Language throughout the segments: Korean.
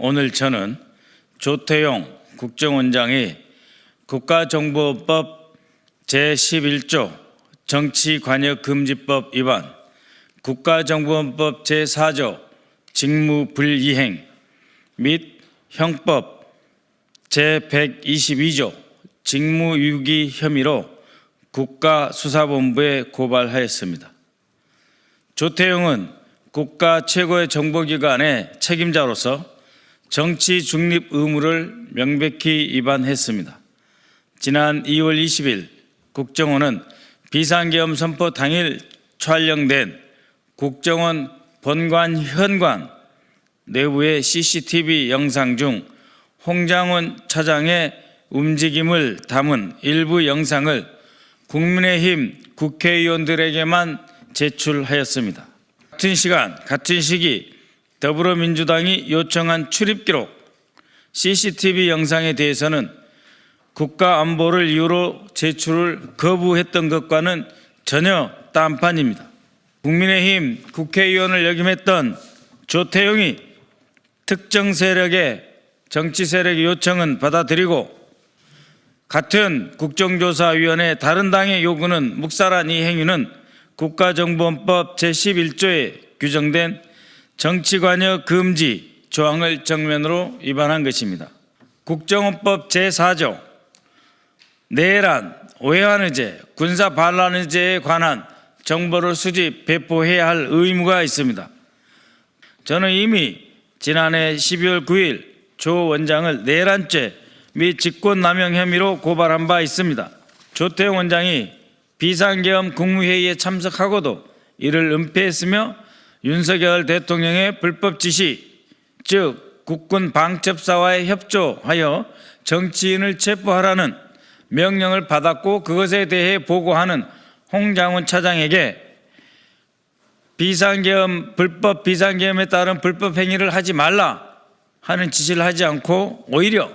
오늘 저는 조태용 국정원장이 국가정보법 제11조 정치관여금지법 위반, 국가정보원법 제4조 직무불이행 및 형법 제122조 직무유기 혐의로 국가수사본부에 고발하였습니다. 조태용은 국가 최고의 정보기관의 책임자로서 정치 중립 의무를 명백히 위반했습니다. 지난 2월 20일 국정원은 비상계엄 선포 당일 촬영된 국정원 본관 현관 내부의 CCTV 영상 중 홍장원 차장의 움직임을 담은 일부 영상을 국민의힘 국회의원들에게만 제출하였습니다. 같은 시간, 같은 시기 더불어민주당이 요청한 출입 기록 CCTV 영상에 대해서는 국가 안보를 이유로 제출을 거부했던 것과는 전혀 딴판입니다. 국민의힘 국회의원을 역임했던 조태용이 특정 세력의 정치 세력의 요청은 받아들이고 같은 국정조사위원회 다른 당의 요구는 묵살한 이 행위는 국가정보원법 제11조에 규정된 정치관여 금지 조항을 정면으로 위반한 것입니다. 국정원법 제4조 내란, 오해한의제, 군사 반란의제에 관한 정보를 수집, 배포해야 할 의무가 있습니다. 저는 이미 지난해 12월 9일 조 원장을 내란죄 및 직권남용 혐의로 고발한 바 있습니다. 조태용 원장이 비상계엄 국무회의에 참석하고도 이를 은폐했으며 윤석열 대통령의 불법 지시, 즉 국군 방첩사와의 협조하여 정치인을 체포하라는 명령을 받았고 그것에 대해 보고하는 홍장훈 차장에게 비상계엄 불법 비상계엄에 따른 불법 행위를 하지 말라 하는 지시를 하지 않고 오히려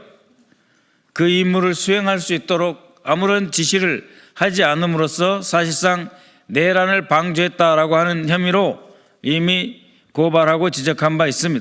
그 임무를 수행할 수 있도록 아무런 지시를 하지 않음으로써 사실상 내란을 방조했다라고 하는 혐의로 이미 고발하고 지적한 바 있습니다.